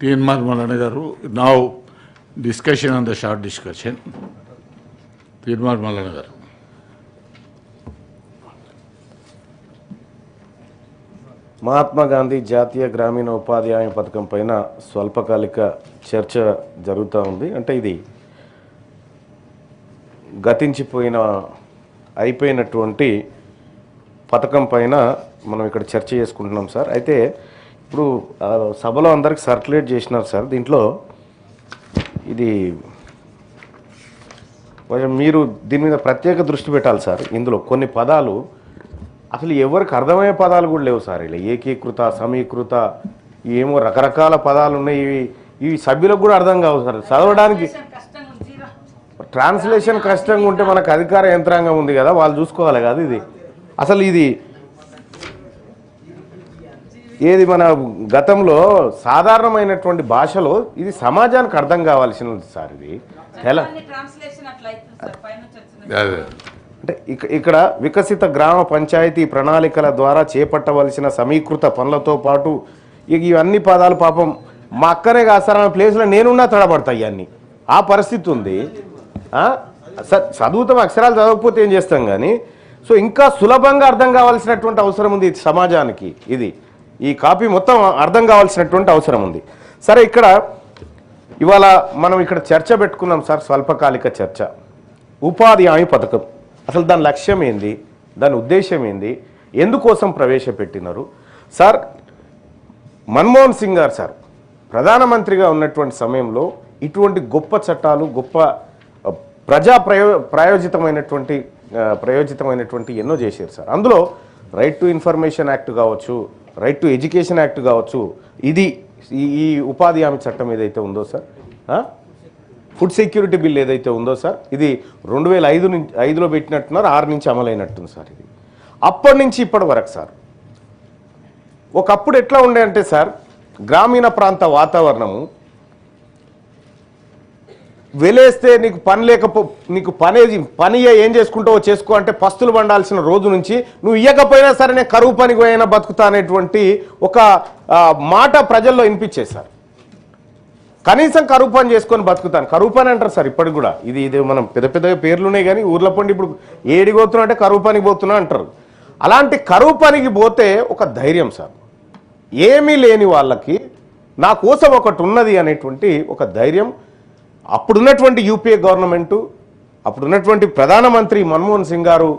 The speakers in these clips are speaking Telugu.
PNR Mallanna garu now discussion on the short discussion PNR Mallanna garu Mahatma Gandhi జాతీయ గ్రామీణ ఉపాధి హామీ పథకం పైన స్వల్పకాలిక చర్చ జరుగుతూ ఉంది అంటే ఇది గతించిపోయిన అయిపోయినటువంటి పథకం పైన మనం ఇక్కడ చర్చ చేసుకుంటున్నాం సార్ అయితే ఇప్పుడు సభలో అందరికి సర్క్యులేట్ చేసినారు సార్. దీంట్లో ఇది కొంచెం మీరు దీని మీద ప్రత్యేక దృష్టి పెట్టాలి సార్. ఇందులో కొన్ని పదాలు అసలు ఎవరికి అర్థమయ్యే పదాలు కూడా లేవు సార్ ఇలా. ఏకీకృత సమీకృత ఏమో రకరకాల పదాలు ఉన్నాయి. ఇవి ఇవి సభ్యులకు కూడా అర్థం కావు సార్. చదవడానికి ట్రాన్స్లేషన్ కష్టంగా ఉంటే మనకు అధికార యంత్రాంగం ఉంది కదా వాళ్ళు చూసుకోవాలి కదా ఇది. అసలు ఇది ఏది మన గతంలో సాధారణమైనటువంటి భాషలో ఇది సమాజానికి అర్థం కావాల్సినది సార్ ఇది. ఎలా? ట్రాన్స్లేషన్ అట్లా అవుతుంది సార్ పైన వచ్చిన అదే. అంటే ఇక- ఇక్కడ వికసిత గ్రామ పంచాయతీ ప్రణాళికల ద్వారా చేపట్టవలసిన సమీకృత పనులతో పాటు ఇక ఇవన్నీ పదాలు పాపం మా అక్కనే కాదు సార్ ఆమె ప్లేస్లో నేనున్నా తడబడతాయి ఇవన్నీ ఆ పరిస్థితి ఉంది. చదువుతాం అక్షరాలు చదవకపోతే ఏం చేస్తాం కానీ సో ఇంకా సులభంగా అర్థం కావాల్సినటువంటి అవసరం ఉంది ఈ సమాజానికి ఇది. ఈ కాపీ మొత్తం అర్థం కావాల్సినటువంటి అవసరం ఉంది. సరే ఇక్కడ ఇవాళ మనం ఇక్కడ చర్చ పెట్టుకున్నాం సార్ స్వల్పకాలిక చర్చ. ఉపాధి హామీ పథకం. అసలు దాని లక్ష్యం ఏంది? దాని ఉద్దేశం ఏంది? ఎందుకోసం ప్రవేశపెట్టినారు? సార్ మన్మోహన్ సింగ్ గారు సార్ ప్రధానమంత్రిగా ఉన్నటువంటి సమయంలో ఇటువంటి గొప్ప చట్టాలు గొప్ప ప్రజా ప్రయో ప్రయోజితమైనటువంటి ప్రయోజితమైనటువంటి ఎన్నో చేశారు సార్. అందులో రైట్ టు ఇన్ఫర్మేషన్ యాక్ట్ కావచ్చు రైట్ టు ఎడ్యుకేషన్ యాక్ట్ కావచ్చు. ఇది ఈ ఈ ఉపాధి హామీ చట్టం ఏదైతే ఉందో సార్ ఫుడ్ సెక్యూరిటీ బిల్ ఏదైతే ఉందో సార్ ఇది రెండు వేల ఐదు నుంచి ఐదులో పెట్టినట్టున్నారు ఆరు నుంచి అమలైనట్టుంది సార్ ఇది. అప్పటి నుంచి ఇప్పటి వరకు సార్. ఒకప్పుడు ఎట్లా ఉండే అంటే సార్ గ్రామీణ ప్రాంత వాతావరణము వెలేస్తే నీకు పని లేకపో నీకు పని పని ఏం చేసుకుంటావో చేసుకో అంటే పస్తులు పండాల్సిన రోజు నుంచి నువ్వు ఇయ్యకపోయినా సరే నేను కరువు పనికి పోయినా బతుకుతా అనేటువంటి ఒక మాట ప్రజల్లో వినిపించేది సార్. కనీసం కరువు పని చేసుకొని బతుకుతాను. కరువు పని అంటారు సార్ ఇప్పటికి కూడా. ఇది ఇది మనం పెద్ద పెద్దగా పేర్లు ఉన్నాయి కానీ ఊర్ల పండి ఇప్పుడు ఏడిగోతున్నా అంటే కరువు పనికి పోతున్నా అంటారు. అలాంటి కరువు పనికి పోతే ఒక ధైర్యం సార్. ఏమీ లేని వాళ్ళకి నా కోసం ఒకటి ఉన్నది అనేటువంటి ఒక ధైర్యం అప్పుడున్నటువంటి యూపీఏ గవర్నమెంటు అప్పుడున్నటువంటి ప్రధానమంత్రి మన్మోహన్ సింగ్ గారు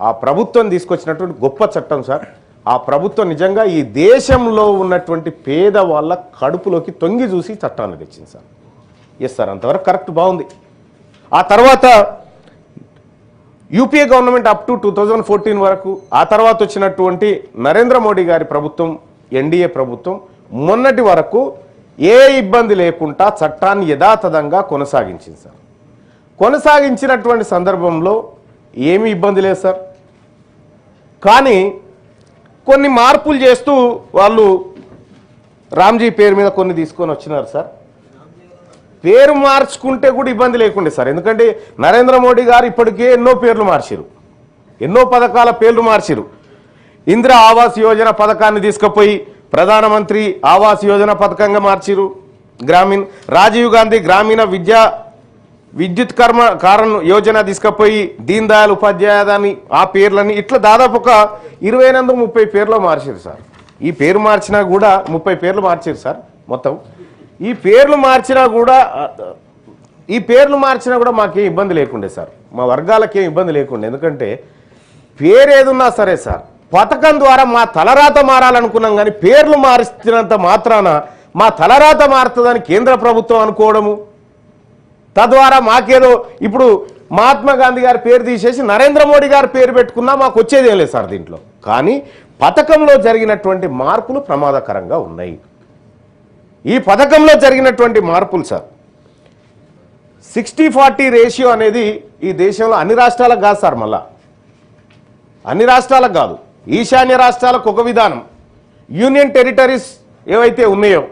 ఆ ప్రభుత్వం తీసుకొచ్చినటువంటి గొప్ప చట్టం సార్. ఆ ప్రభుత్వం నిజంగా ఈ దేశంలో ఉన్నటువంటి పేద వాళ్ళ కడుపులోకి తొంగి చూసి చట్టాన్ని తెచ్చింది సార్. ఎస్ సార్ అంతవరకు కరెక్ట్ బాగుంది. ఆ తర్వాత UPA government up to two thousand fourteen వరకు ఆ తర్వాత వచ్చినటువంటి నరేంద్ర మోడీ గారి ప్రభుత్వం ఎన్డీఏ ప్రభుత్వం మొన్నటి వరకు ఏ ఇబ్బంది లేకుండా చట్టాన్ని యథాతథంగా కొనసాగించింది సార్. కొనసాగించినటువంటి సందర్భంలో ఏమీ ఇబ్బంది లేదు సార్. కానీ కొన్ని మార్పులు చేస్తూ వాళ్ళు రామ్జీ పేరు మీద కొన్ని తీసుకొని వచ్చినారు సార్. పేరు మార్చుకుంటే కూడా ఇబ్బంది లేకుండే సార్. ఎందుకంటే నరేంద్ర మోడీ గారు ఇప్పటికే ఎన్నో పేర్లు మార్చిరు ఎన్నో పథకాల పేర్లు మార్చిరు ఇందిరా ఆవాస్ యోజన పథకాన్ని తీసుకుపోయి ప్రధానమంత్రి ఆవాస్ యోజన పథకంగా మార్చిరు గ్రామీణ రాజీవ్ గాంధీ గ్రామీణ విద్యా విద్యుత్ కర్మ కారణ యోజన తీసుకుపోయి దీన్ దయాల్ ఉపాధ్యాయని ఆ పేర్లని ఇట్లా దాదాపు ఒక ఇరవై ఎనిమిది ముప్పై పేర్లు మార్చారు సార్. ఈ పేరు మార్చినా కూడా ముప్పై పేర్లు మార్చారు సార్ మొత్తం. ఈ పేర్లు మార్చినా కూడా ఈ పేర్లు మార్చినా కూడా మాకేం ఇబ్బంది లేకుండే సార్. మా వర్గాలకేం ఇబ్బంది లేకుండే. ఎందుకంటే పేరు ఏదున్నా సరే సార్ పథకం ద్వారా మా తలరాత మారాలనుకున్నాం కానీ పేర్లు మారిస్తున్నంత మాత్రాన మా తలరాత మారుతుందని కేంద్ర ప్రభుత్వం అనుకోవడము. తద్వారా మాకేదో ఇప్పుడు మహాత్మా గాంధీ గారి పేరు తీసేసి నరేంద్ర మోడీ గారి పేరు పెట్టుకున్నా మాకు వచ్చేది లేదు సార్ దీంట్లో. కానీ పథకంలో జరిగినటువంటి మార్పులు ప్రమాదకరంగా ఉన్నాయి. ఈ పథకంలో జరిగినటువంటి మార్పులు సార్ సిక్స్టీ ఫార్టీ రేషియో అనేది ఈ దేశంలో అన్ని రాష్ట్రాలకు కాదు సార్ మళ్ళా. అన్ని రాష్ట్రాలకు కాదు. ఈశాన్య రాష్ట్రాలకు ఒక విధానం. యూనియన్ టెరిటరీస్ ఏవైతే ఉన్నాయో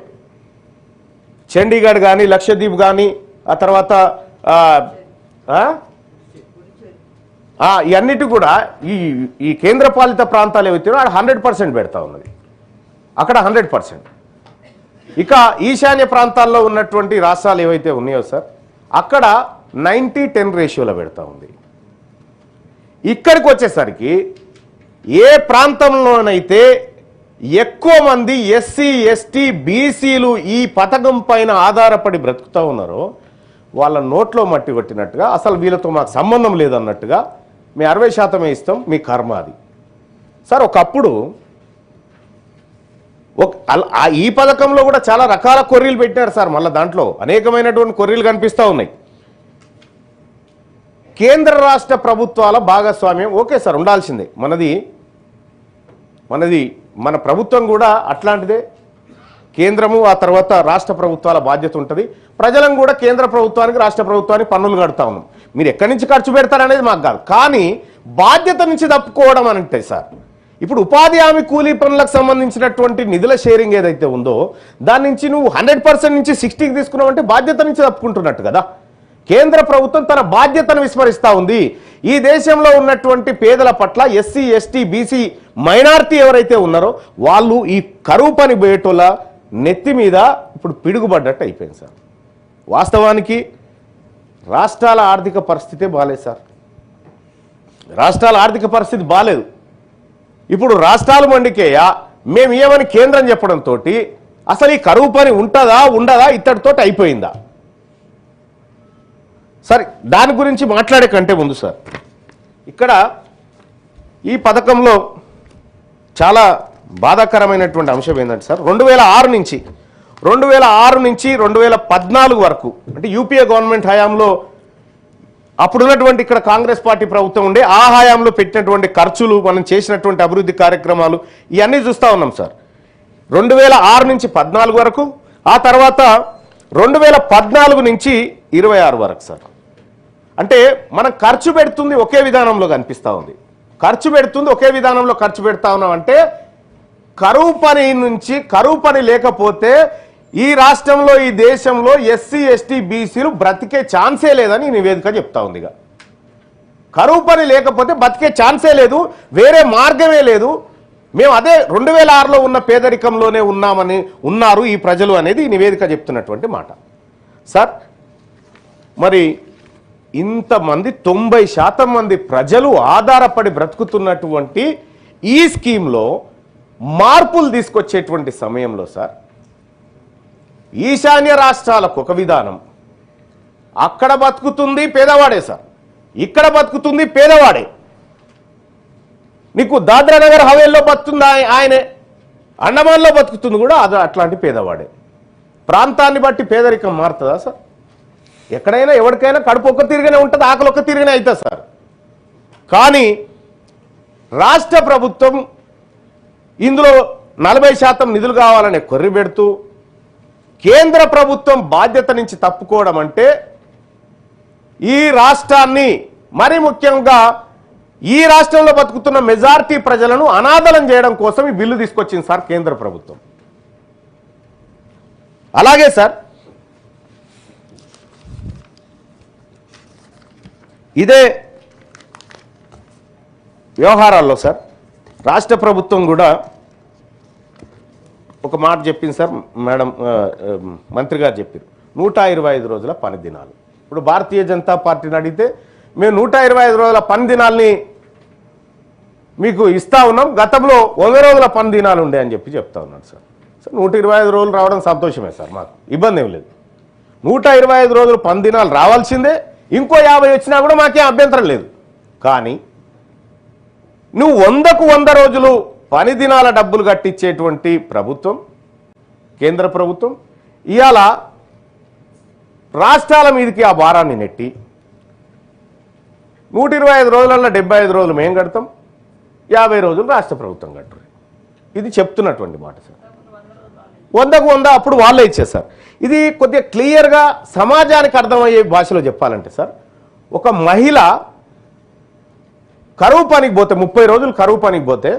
చండీగఢ్ కానీ లక్షద్వీప్ కానీ ఆ తర్వాత ఇవన్నిటి కూడా ఈ ఈ కేంద్రపాలిత ప్రాంతాలు ఏవైతే అక్కడ హండ్రెడ్ పర్సెంట్ పెడతా ఉన్నది. అక్కడ హండ్రెడ్ పర్సెంట్. ఇక ఈశాన్య ప్రాంతాల్లో ఉన్నటువంటి రాష్ట్రాలు ఏవైతే ఉన్నాయో సార్ అక్కడ నైంటీ టెన్ రేషియోలో పెడతా ఉంది. ఇక్కడికి వచ్చేసరికి ఏ ప్రాంతంలోనైతే ఎక్కువ మంది ఎస్సీ ఎస్టీ బీసీలు ఈ పథకం పైన ఆధారపడి బ్రతుకుతా ఉన్నారో వాళ్ళ నోట్లో మట్టి కొట్టినట్టుగా అసలు వీళ్ళతో మాకు సంబంధం లేదన్నట్టుగా మీ అరవై శాతమే ఇస్తాం మీ కర్మ అది. సార్ ఒకప్పుడు ఒక ఈ పథకంలో కూడా చాలా రకాల కొర్రీలు పెట్టారు సార్ మళ్ళీ దాంట్లో అనేకమైనటువంటి కొర్రీలు కనిపిస్తూ ఉన్నాయి. కేంద్ర రాష్ట్ర ప్రభుత్వాల భాగస్వామ్యం ఓకే సార్ ఉండాల్సిందే. మనది మనది మన ప్రభుత్వం కూడా అట్లాంటిదే. కేంద్రము ఆ తర్వాత రాష్ట్ర ప్రభుత్వాల బాధ్యత ఉంటుంది. ప్రజలను కూడా కేంద్ర ప్రభుత్వానికి రాష్ట్ర ప్రభుత్వానికి పన్నులు కడతా ఉన్నాం. మీరు ఎక్కడి నుంచి ఖర్చు పెడతారనేది మాకు కాదు. కానీ బాధ్యత నుంచి తప్పుకోవడం అని అంటే సార్ ఇప్పుడు ఉపాధి హామీ కూలీ పనులకు సంబంధించినటువంటి నిధుల షేరింగ్ ఏదైతే ఉందో దాని నుంచి నువ్వు హండ్రెడ్ పర్సెంట్ నుంచి సిక్స్టీకి తీసుకున్నావు అంటే బాధ్యత నుంచి తప్పుకుంటున్నట్టు కదా. కేంద్ర ప్రభుత్వం తన బాధ్యతను విస్మరిస్తూ ఉంది. ఈ దేశంలో ఉన్నటువంటి పేదల పట్ల ఎస్సీ ఎస్టీ బీసీ మైనార్టీ ఎవరైతే ఉన్నారో వాళ్ళు ఈ కరువు పని బేటోల నెత్తి మీద ఇప్పుడు పిడుగుపడ్డట్టు అయిపోయింది సార్. వాస్తవానికి రాష్ట్రాల ఆర్థిక పరిస్థితే బాగాలేదు సార్. రాష్ట్రాల ఆర్థిక పరిస్థితి బాగాలేదు ఇప్పుడు రాష్ట్రాలు మండికేయా మేము ఏమని కేంద్రం చెప్పడంతో అసలు ఈ కరువు పని ఉంటుందా ఉండదా ఇత్తడితోటి అయిపోయిందా? సరే దాని గురించి మాట్లాడే కంటే ముందు సార్. ఇక్కడ ఈ పథకంలో చాలా బాధాకరమైనటువంటి అంశం ఏంటంటే సార్ రెండు వేల ఆరు నుంచి రెండు వేల ఆరు నుంచి రెండు వేల పద్నాలుగు వరకు అంటే యూపీఏ గవర్నమెంట్ హయాంలో అప్పుడున్నటువంటి ఇక్కడ కాంగ్రెస్ పార్టీ ప్రభుత్వం ఉండే ఆ హయాంలో పెట్టినటువంటి ఖర్చులు మనం చేసినటువంటి అభివృద్ధి కార్యక్రమాలు ఇవన్నీ చూస్తూ ఉన్నాం సార్. రెండు వేల ఆరు నుంచి పద్నాలుగు వరకు ఆ తర్వాత రెండు వేల పద్నాలుగు నుంచి ఇరవై ఆరు వరకు సార్. అంటే మనం ఖర్చు పెడుతుంది ఒకే విధానంలో కనిపిస్తూ ఉంది. ఖర్చు పెడుతుంది ఒకే విధానంలో ఖర్చు పెడతా ఉన్నాం అంటే కరువు పని నుంచి కరువు పని లేకపోతే ఈ రాష్ట్రంలో ఈ దేశంలో ఎస్సీ ఎస్టీ బీసీలు బ్రతికే ఛాన్సే లేదని నివేదిక చెప్తా ఉంది ఇక. కరువు పని లేకపోతే బతికే ఛాన్సే లేదు వేరే మార్గమే లేదు. మేము అదే రెండు వేల ఆరులో ఉన్న పేదరికంలోనే ఉన్నామని ఉన్నారు ఈ ప్రజలు అనేది ఈ నివేదిక చెప్తున్నటువంటి మాట. సార్ మరి ఇంతమంది తొంభై శాతం మంది ప్రజలు ఆధారపడి బ్రతుకుతున్నటువంటి ఈ స్కీమ్లో మార్పులు తీసుకొచ్చేటువంటి సమయంలో సార్ ఈశాన్య రాష్ట్రాలకు ఒక విధానం. అక్కడ బతుకుతుంది పేదవాడే సార్. ఇక్కడ బతుకుతుంది పేదవాడే. నీకు దాద్రా నగర్ హవేల్లో బతుకుతుంది ఆయనే. అండమాన్లో బతుకుతుంది కూడా అది అట్లాంటి పేదవాడే. ప్రాంతాన్ని బట్టి పేదరికం మారుతుందా సార్? ఎక్కడైనా ఎవరికైనా కడుపు ఒక్క తిరిగినే ఉంటుంది ఆకలి ఒక్క తిరిగినే అవుతుంది సార్? కానీ రాష్ట్ర ప్రభుత్వం ఇందులో నలభై శాతం నిధులు కావాలనే కొర్రి పెడుతూ కేంద్ర ప్రభుత్వం బాధ్యత నుంచి తప్పుకోవడం అంటే ఈ రాష్ట్రాన్ని మరి ముఖ్యంగా ఈ రాష్ట్రంలో బతుకుతున్న మెజార్టీ ప్రజలను అనాథలం చేయడం కోసం ఈ బిల్లు తీసుకొచ్చింది సార్ కేంద్ర ప్రభుత్వం. అలాగే సార్ ఇదే వ్యవహారాల్లో సార్. రాష్ట్ర ప్రభుత్వం కూడా ఒక మాట చెప్పింది సార్. మేడం మంత్రి గారు చెప్పారు. నూట ఇరవై ఐదు రోజుల పని దినాలు. ఇప్పుడు భారతీయ జనతా పార్టీని అడిగితే మేము నూట ఇరవై ఐదు రోజుల పని దినాల్ని మీకు ఇస్తా ఉన్నాం. గతంలో వంద రోజుల పని దినాలు ఉండే అని చెప్పి చెప్తా ఉన్నాడు సార్. సార్ నూట ఇరవై ఐదు రోజులు రావడం సంతోషమే సార్ మాకు. ఇబ్బంది ఏం లేదు. నూట ఇరవై ఐదు రోజులు పని దినాలు రావాల్సిందే. ఇంకో యాభై వచ్చినా కూడా మాకేం అభ్యంతరం లేదు. కానీ నువ్వు వందకు వంద రోజులు పని దినాల డబ్బులు కట్టించేటువంటి ప్రభుత్వం కేంద్ర ప్రభుత్వం ఇవాళ రాష్ట్రాల మీదకి ఆ భారాన్ని నెట్టి నూట ఇరవై ఐదు రోజులలో డెబ్బై ఐదు రోజులు మేము కడతాం యాభై రోజులు రాష్ట్ర ప్రభుత్వం కట్టరు. ఇది చెప్తున్నటువంటి మాట సార్. వందకు వంద అప్పుడు వాళ్ళే ఇచ్చేసారు ఇది కొద్దిగా క్లియర్గా సమాజానికి అర్థమయ్యే భాషలో చెప్పాలంటే సార్ ఒక మహిళ కరువు పనికి పోతే ముప్పై రోజులు కరువు పనికి పోతే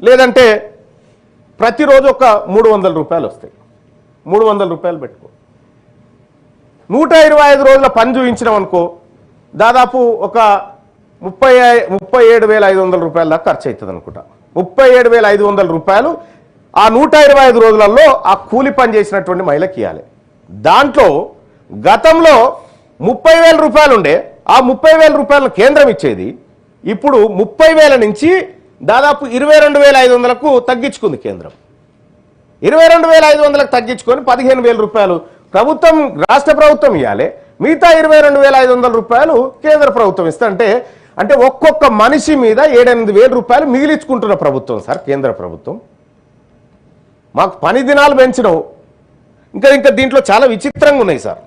లేదంటే ప్రతిరోజు ఒక మూడు వందల రూపాయలు వస్తాయి. మూడు వందల రూపాయలు పెట్టుకో. నూట ఇరవై ఐదు రోజుల పని చూపించినాం అనుకో దాదాపు ఒక ముప్పై ముప్పై ఏడు వేల ఐదు వందల రూపాయల దాకా ఖర్చు అవుతుంది అనుకుంటా ముప్పై ఏడు వేల ఐదు వందల రూపాయలు ఆ నూట ఇరవై ఐదు రోజులలో ఆ కూలి పని చేసినటువంటి మహిళకి ఇవ్వాలి. దాంట్లో గతంలో ముప్పై వేల రూపాయలు ఉండే ఆ ముప్పై వేల రూపాయలను కేంద్రం ఇచ్చేది. ఇప్పుడు ముప్పై వేల నుంచి దాదాపు ఇరవై రెండు వేల ఐదు వందలకు తగ్గించుకుంది కేంద్రం. ఇరవై రెండు వేల ఐదు వందలకు తగ్గించుకొని పదిహేను వేల రూపాయలు ప్రభుత్వం రాష్ట్ర ప్రభుత్వం ఇవ్వాలి. మిగతా ఇరవై రెండు వేల ఐదు వందల రూపాయలు కేంద్ర ప్రభుత్వం ఇస్తా అంటే ఒక్కొక్క మనిషి మీద ఏడెనిమిది వేల రూపాయలు మిగిలించుకుంటున్న ప్రభుత్వం సార్ కేంద్ర ప్రభుత్వం. మాకు పని దినాలు పెంచడం. ఇంకా ఇంకా దీంట్లో చాలా విచిత్రంగా ఉన్నాయి సార్.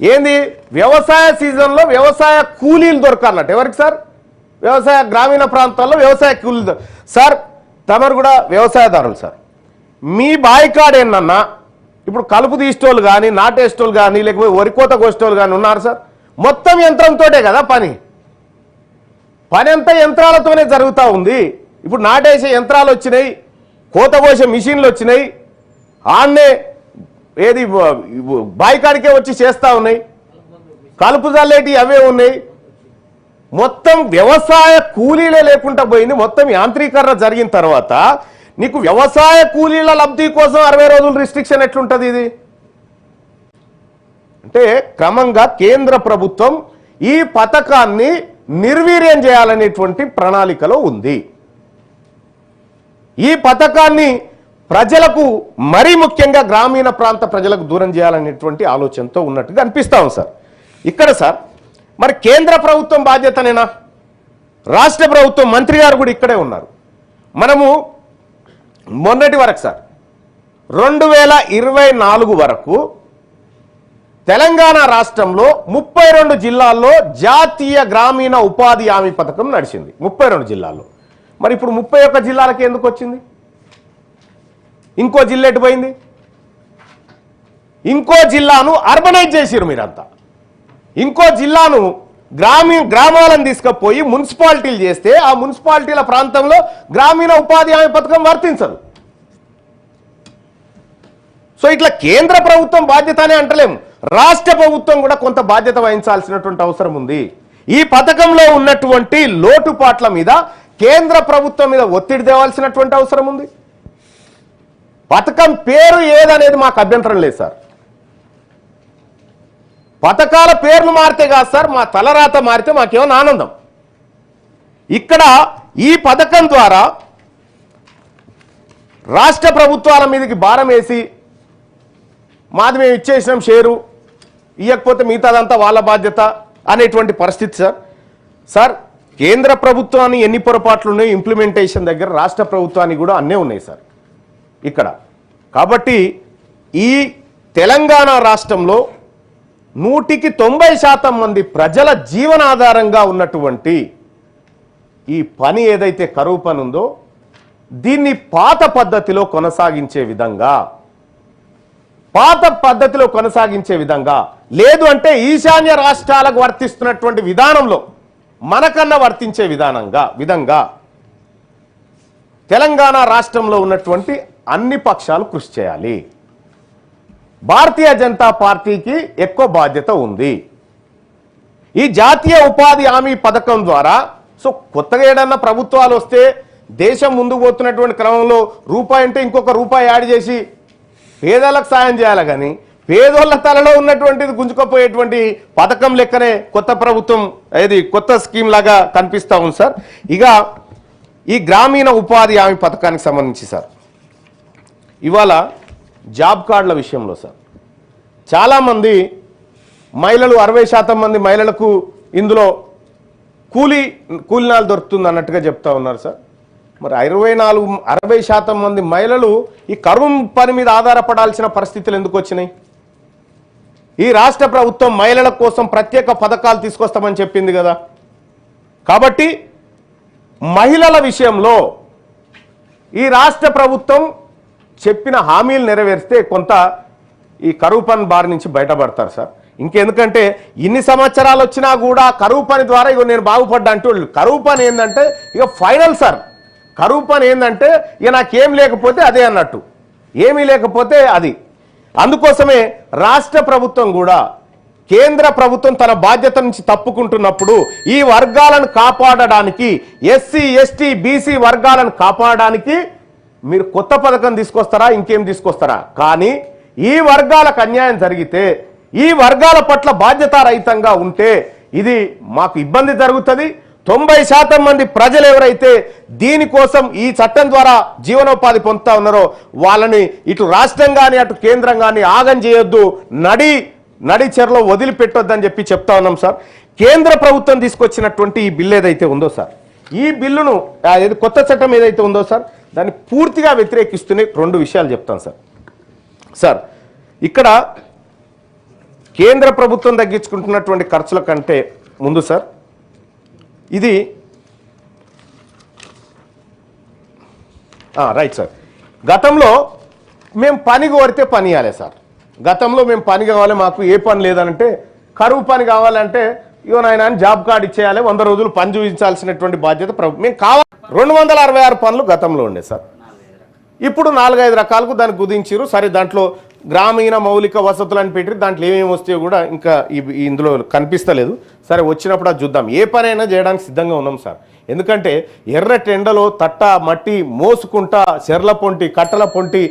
ఏంది? వ్యవసాయ సీజన్లో వ్యవసాయ కూలీలు దొరకాలన్నట్టు. ఎవరికి సార్? వ్యవసాయ గ్రామీణ ప్రాంతాల్లో వ్యవసాయ కూలీలు సార్ తమరు కూడా వ్యవసాయదారులు సార్. మీ బాయికాడ్ ఏంటన్నా ఇప్పుడు కలుపు తీసేటోళ్ళు కానీ నాటేసేటోళ్ళు కానీ లేకపోతే వరికోత కోసేటోళ్ళు కానీ ఉన్నారు సార్. మొత్తం యంత్రంతోటే కదా పని. పని అంతా యంత్రాలతోనే జరుగుతూ ఉంది. ఇప్పుడు నాటేసే యంత్రాలు వచ్చినాయి కోత కోసే మిషన్లు వచ్చినాయి ఆన్నే ఏది బాయికాడికే వచ్చి చేస్తూ ఉన్నాయి కలుపు జల్లేటి అవే ఉన్నాయి మొత్తం వ్యవసాయ కూలీలే లేకుండా పోయింది. మొత్తం యాంత్రీకరణ జరిగిన తర్వాత నీకు వ్యవసాయ కూలీల లబ్ధి కోసం అరవై రోజులు రిస్ట్రిక్షన్ ఎట్లుంటుంది ఇది? అంటే క్రమంగా కేంద్ర ప్రభుత్వం ఈ పథకాన్ని నిర్వీర్యం చేయాలనేటువంటి ప్రణాళికలో ఉంది. ఈ పథకాన్ని ప్రజలకు మరీ ముఖ్యంగా గ్రామీణ ప్రాంత ప్రజలకు దూరం చేయాలనేటువంటి ఆలోచనతో ఉన్నట్టుగా అనిపిస్తాం సార్. ఇక్కడ సార్ మరి కేంద్ర ప్రభుత్వం బాధ్యతనేనా? రాష్ట్ర ప్రభుత్వం మంత్రి గారు కూడా ఇక్కడే ఉన్నారు. మనము మొన్నటి వరకు సార్ రెండు వేల ఇరవై నాలుగు వరకు తెలంగాణ రాష్ట్రంలో ముప్పై రెండు జిల్లాల్లో జాతీయ గ్రామీణ ఉపాధి హామీ పథకం నడిచింది. ముప్పై రెండు జిల్లాల్లో. మరి ఇప్పుడు ముప్పై ఒక్క జిల్లాలకి ఎందుకు వచ్చింది? ఇంకో జిల్లా ఎటు పోయింది? ఇంకో జిల్లాను అర్బనైజ్ చేసిరు మీరంతా. ఇంకో జిల్లాను గ్రామీ గ్రామాలను తీసుకుపోయి మున్సిపాలిటీలు చేస్తే ఆ మున్సిపాలిటీల ప్రాంతంలో గ్రామీణ ఉపాధి హామీ పథకం వర్తించదు. సో ఇట్లా కేంద్ర ప్రభుత్వం బాధ్యత అనే అంటలేము. రాష్ట్ర ప్రభుత్వం కూడా కొంత బాధ్యత వహించాల్సినటువంటి అవసరం ఉంది. ఈ పథకంలో ఉన్నటువంటి లోటుపాట్ల మీద కేంద్ర ప్రభుత్వం మీద ఒత్తిడి తేవాల్సినటువంటి అవసరం ఉంది. పథకం పేరు ఏదనేది మాకు అభ్యంతరం లేదు సార్. పథకాల పేర్లు మారితే కాదు సార్. మా తలరాత మారితే మాకేమైనా ఆనందం. ఇక్కడ ఈ పథకం ద్వారా రాష్ట్ర ప్రభుత్వాల మీదకి భారం వేసి మాది మేము ఇచ్చేసినాం షేరు. ఇవ్వకపోతే మిగతాదంతా వాళ్ళ బాధ్యత అనేటువంటి పరిస్థితి సార్. సార్ కేంద్ర ప్రభుత్వాన్ని ఎన్ని పొరపాట్లు ఉన్నాయో ఇంప్లిమెంటేషన్ దగ్గర రాష్ట్ర ప్రభుత్వానికి కూడా అన్నీ ఉన్నాయి సార్. ఇక్కడ. కాబట్టి ఈ తెలంగాణ రాష్ట్రంలో నూటికి తొంభై శాతం మంది ప్రజల జీవనాధారంగా ఉన్నటువంటి ఈ పని ఏదైతే కరువు పని ఉందో దీన్ని పాత పద్ధతిలో కొనసాగించే విధంగా పాత పద్ధతిలో కొనసాగించే విధంగా లేదు అంటే ఈశాన్య రాష్ట్రాలకు వర్తిస్తున్నటువంటి విధానంలో మనకన్నా వర్తించే విధానంగా విధంగా తెలంగాణ రాష్ట్రంలో ఉన్నటువంటి అన్ని పక్షాలు కృషి చేయాలి. భారతీయ జనతా పార్టీకి ఎక్కువ బాధ్యత ఉంది. ఈ జాతీయ ఉపాధి హామీ పథకం ద్వారా సో కొత్తగా ఏడన్నా ప్రభుత్వాలు వస్తే దేశం ముందుకు పోతున్నటువంటి క్రమంలో రూపాయి అంటే ఇంకొక రూపాయి యాడ్ చేసి పేదలకు సాయం చేయాలి కానీ పేదోళ్ళ తలలో ఉన్నటువంటిది గుంజుకపోయేటువంటి పథకం లెక్కనే కొత్త ప్రభుత్వం ఏది కొత్త స్కీమ్ లాగా కనిపిస్తా ఉంది సార్. ఇక ఈ గ్రామీణ ఉపాధి హామీ పథకానికి సంబంధించి సార్. ఇవాళ జాబ్ కార్డుల విషయంలో సార్. చాలామంది మహిళలు అరవై శాతం మంది మహిళలకు ఇందులో కూలీ కూలినాలు దొరుకుతుంది అన్నట్టుగా చెప్తా ఉన్నారు సార్. మరి అరవై నాలుగు అరవై శాతం మంది మహిళలు ఈ కరువు పని మీద ఆధారపడాల్సిన పరిస్థితులు ఎందుకు వచ్చినాయి? ఈ రాష్ట్ర ప్రభుత్వం మహిళల కోసం ప్రత్యేక పథకాలు తీసుకొస్తామని చెప్పింది కదా. కాబట్టి మహిళల విషయంలో ఈ రాష్ట్ర ప్రభుత్వం చెప్పిన హామీలు నెరవేరిస్తే కొంత ఈ కరువు పని బారి నుంచి బయటపడతారు సార్. ఇంకెందుకంటే ఇన్ని సంవత్సరాలు వచ్చినా కూడా కరువు పని ద్వారా ఇక నేను బాగుపడ్డా అంటూ వాళ్ళు కరువు పని ఏంటంటే ఇక ఫైనల్ సార్. కరువు పని ఏంటంటే ఇక నాకేం లేకపోతే అదే అన్నట్టు. ఏమీ లేకపోతే అది. అందుకోసమే రాష్ట్ర ప్రభుత్వం కూడా కేంద్ర ప్రభుత్వం తన బాధ్యత నుంచి తప్పుకుంటున్నప్పుడు ఈ వర్గాలను కాపాడడానికి ఎస్సీ ఎస్టీ బీసీ వర్గాలను కాపాడడానికి మీరు కొత్త పథకం తీసుకొస్తారా ఇంకేం తీసుకొస్తారా? కానీ ఈ వర్గాలకు అన్యాయం జరిగితే ఈ వర్గాల పట్ల బాధ్యతారహితంగా ఉంటే ఇది మాకు ఇబ్బంది జరుగుతుంది. తొంభై శాతం మంది ప్రజలు ఎవరైతే దీనికోసం ఈ చట్టం ద్వారా జీవనోపాధి పొందుతా ఉన్నారో వాళ్ళని ఇటు రాష్ట్రం కానీ అటు కేంద్రం కానీ ఆగం చేయొద్దు నడి నడి చెరలో వదిలిపెట్టొద్దని చెప్పి చెప్తా ఉన్నాం సార్. కేంద్ర ప్రభుత్వం తీసుకొచ్చినటువంటి ఈ బిల్లు ఏదైతే ఉందో సార్ ఈ బిల్లును కొత్త చట్టం ఏదైతే ఉందో సార్ దాన్ని పూర్తిగా వ్యతిరేకిస్తూనే రెండు విషయాలు చెప్తాను సార్. సార్ ఇక్కడ కేంద్ర ప్రభుత్వం తగ్గించుకుంటున్నటువంటి ఖర్చుల కంటే ముందు సార్ ఇది రైట్ సార్ గతంలో మేము పని కోరితే పని ఇవ్వాలి సార్ గతంలో మేము పని కావాలి మాకు ఏ పని లేదనంటే కరువు పని కావాలంటే ఇవ్వ నాయన జాబ్ కార్డు ఇచ్చేయాలి వంద రోజులు పని చూపించాల్సినటువంటి బాధ్యత ప్రభుత్వం మేము కావాలి రెండు వందల అరవై ఆరు పనులు గతంలో ఉండే సార్ ఇప్పుడు నాలుగైదు రకాలకు దాన్ని కుదించారు సరే దాంట్లో గ్రామీణ మౌలిక వసతులు అని పెట్టి దాంట్లో ఏమేమి వస్తాయో కూడా ఇంకా ఇందులో కనిపిస్తలేదు. సరే వచ్చినప్పుడు అది చూద్దాం. ఏ పనైనా చేయడానికి సిద్ధంగా ఉన్నాం సార్. ఎందుకంటే ఎర్ర టెండలో తట్ట మట్టి మోసుకుంటా చెర్ల పొంటి కట్టల పొంటి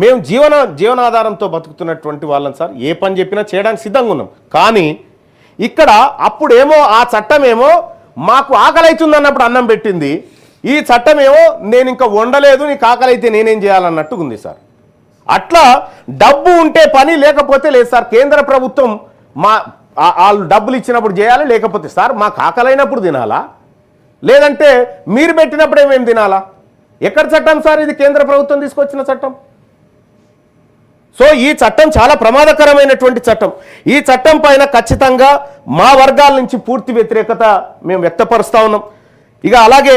మేము జీవన జీవనాధారంతో బతుకుతున్నటువంటి వాళ్ళం సార్. ఏ పని చెప్పినా చేయడానికి సిద్ధంగా ఉన్నాం. కానీ ఇక్కడ అప్పుడేమో ఆ చట్టమేమో మాకు ఆకలి అవుతుంది అన్నప్పుడు అన్నం పెట్టింది. ఈ చట్టమేమో నేను ఇంకా వండలేదు నీకు ఆకలి అయితే నేనేం చేయాలన్నట్టు ఉంది సార్. అట్లా డబ్బు ఉంటే పని లేకపోతే లేదు సార్. కేంద్ర ప్రభుత్వం మా వాళ్ళు డబ్బులు ఇచ్చినప్పుడు చేయాలి లేకపోతే సార్ మాకు ఆకలైనప్పుడు తినాలా? లేదంటే మీరు పెట్టినప్పుడు ఏమేమి తినాలా? ఎక్కడ చట్టం సార్ ఇది? కేంద్ర ప్రభుత్వం తీసుకొచ్చిన చట్టం. సో ఈ చట్టం చాలా ప్రమాదకరమైనటువంటి చట్టం. ఈ చట్టం పైన ఖచ్చితంగా మా వర్గాల నుంచి పూర్తి వ్యతిరేకత మేము వ్యక్తపరుస్తా ఉన్నాం. ఇక అలాగే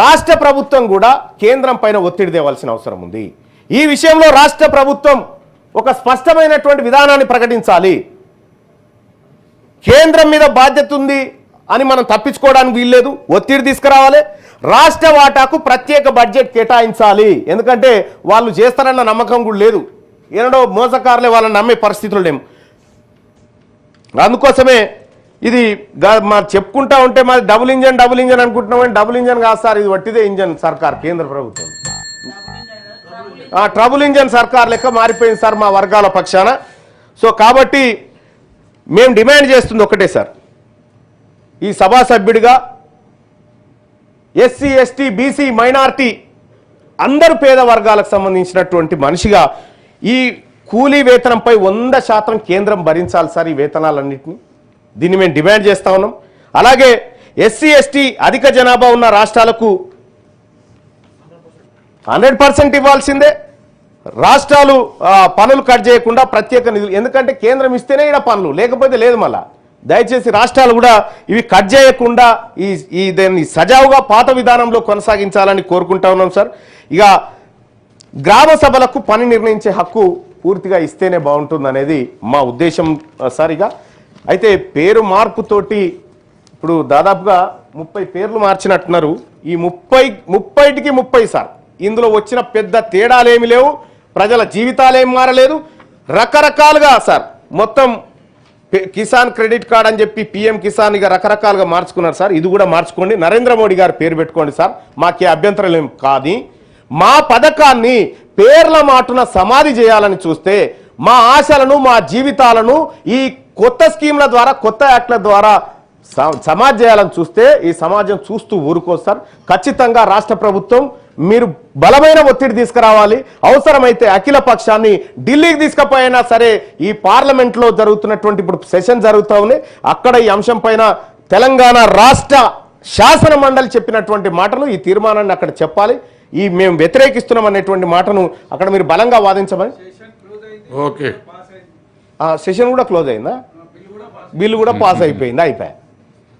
రాష్ట్ర ప్రభుత్వం కూడా కేంద్రం పైన ఒత్తిడి తేవాల్సిన అవసరం ఉంది. ఈ విషయంలో రాష్ట్ర ప్రభుత్వం ఒక స్పష్టమైనటువంటి విధానాన్ని ప్రకటించాలి. కేంద్రం మీద బాధ్యత ఉంది అని మనం తప్పించుకోవడానికి వీల్లేదు. ఒత్తిడి తీసుకురావాలి. రాష్ట్ర వాటాకు ప్రత్యేక బడ్జెట్ కేటాయించాలి. ఎందుకంటే వాళ్ళు చేస్తారన్న నమ్మకం కూడా లేదు. ఏనాడో మోసకారులే వాళ్ళని నమ్మే పరిస్థితులు లేము అందుకోసమే ఇది మా చెప్పుకుంటా ఉంటే మాది డబుల్ ఇంజన్ డబుల్ ఇంజన్ అనుకుంటున్నామని డబుల్ ఇంజన్ కాదు సార్. ఇది వట్టిదే ఇంజన్ సర్కార్ కేంద్ర ప్రభుత్వం. ట్రబుల్ ఇంజన్ సర్కార్ లెక్క మారిపోయింది సార్ మా వర్గాల పక్షాన. సో కాబట్టి మేము డిమాండ్ చేస్తుంది ఒకటే సార్. ఈ సభా సభ్యుడిగా ఎస్సీ ఎస్టీ బీసీ మైనార్టీ అందరు పేద వర్గాలకు సంబంధించినటువంటి మనిషిగా ఈ కూలీ వేతనంపై వంద శాతం కేంద్రం భరించాలి సార్ ఈ వేతనాలన్నింటినీ. దీన్ని మేము డిమాండ్ చేస్తా ఉన్నాం. అలాగే ఎస్సీ ఎస్టీ అధిక జనాభా ఉన్న రాష్ట్రాలకు హండ్రెడ్ పర్సెంట్ ఇవ్వాల్సిందే. రాష్ట్రాలు పనులు కట్ చేయకుండా ప్రత్యేక నిధులు. ఎందుకంటే కేంద్రం ఇస్తేనే ఇక్కడ పనులు లేకపోతే లేదు మళ్ళా. దయచేసి రాష్ట్రాలు కూడా ఇవి కట్ చేయకుండా ఈ ఈ దాన్ని సజావుగా పాత విధానంలో కొనసాగించాలని కోరుకుంటా ఉన్నాం సార్. ఇక గ్రామ సభలకు పని నిర్ణయించే హక్కు పూర్తిగా ఇస్తేనే బాగుంటుందనేది మా ఉద్దేశం సార్ ఇక. అయితే పేరు మార్పుతోటి ఇప్పుడు దాదాపుగా ముప్పై పేర్లు మార్చినట్టున్నారు. ఈ ముప్పై ముప్పైటికి ముప్పై సార్. ఇందులో వచ్చిన పెద్ద తేడాలేమి లేవు. ప్రజల జీవితాలేం మారలేదు. రకరకాలుగా సార్ మొత్తం కిసాన్ క్రెడిట్ కార్డ్ అని చెప్పి పిఎం కిసాన్ ఇక రకరకాలుగా మార్చుకున్నారు సార్. ఇది కూడా మార్చుకోండి. నరేంద్ర మోడీ గారు పేరు పెట్టుకోండి సార్. మాకే అభ్యంతరం ఏం కాదు. మా పథకాన్ని పేర్ల మాటున సమాధి చేయాలని చూస్తే మా ఆశలను మా జీవితాలను ఈ కొత్త స్కీమ్ల ద్వారా కొత్త యాక్ట్ల ద్వారా స- సమాజ్ చేయాలని చూస్తే ఈ సమాజం చూస్తూ ఊరుకోస్తారు ఖచ్చితంగా రాష్ట్ర ప్రభుత్వం మీరు బలమైన ఒత్తిడి తీసుకురావాలి. అవసరమైతే అఖిల పక్షాన్ని ఢిల్లీకి తీసుకుపోయినా సరే ఈ పార్లమెంట్లో జరుగుతున్నటువంటి ఇప్పుడు సెషన్ జరుగుతూ ఉంది. అక్కడ ఈ అంశం పైన తెలంగాణ రాష్ట్ర శాసన మండలి చెప్పినటువంటి మాటలు ఈ తీర్మానాన్ని అక్కడ చెప్పాలి. ఈ మేము వ్యతిరేకిస్తున్నాం అనేటువంటి మాటను అక్కడ మీరు బలంగా వాదించమని. ఓకే. ఆ సెషన్ కూడా క్లోజ్ అయిందా? బిల్లు కూడా పాస్ అయిపోయింది అయిపోయా.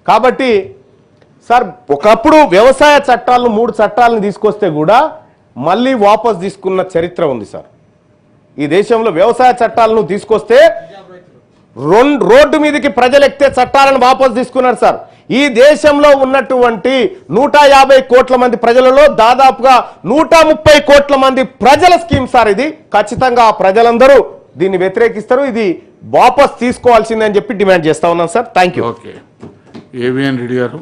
కాబట్టి సార్ ఒకప్పుడు వ్యవసాయ చట్టాలను మూడు చట్టాలను తీసుకొస్తే కూడా మళ్ళీ వాపస్ తీసుకున్న చరిత్ర ఉంది సార్. ఈ దేశంలో వ్యవసాయ చట్టాలను తీసుకొస్తే రెండు రోడ్డు మీదకి ప్రజలు ఎక్కితే చట్టాలను వాపస్ తీసుకున్నారు సార్. ఈ దేశంలో ఉన్నటువంటి నూట యాభై కోట్ల మంది ప్రజలలో దాదాపుగా నూట ముప్పై కోట్ల మంది ప్రజల స్కీమ్ సార్ ఇది. ఖచ్చితంగా ఆ ప్రజలందరూ దీన్ని వ్యతిరేకిస్తారు. ఇది వాపస్ తీసుకోవాల్సిందని చెప్పి డిమాండ్ చేస్తా ఉన్నాం sir. Thank you okay. AVN Reddy garu.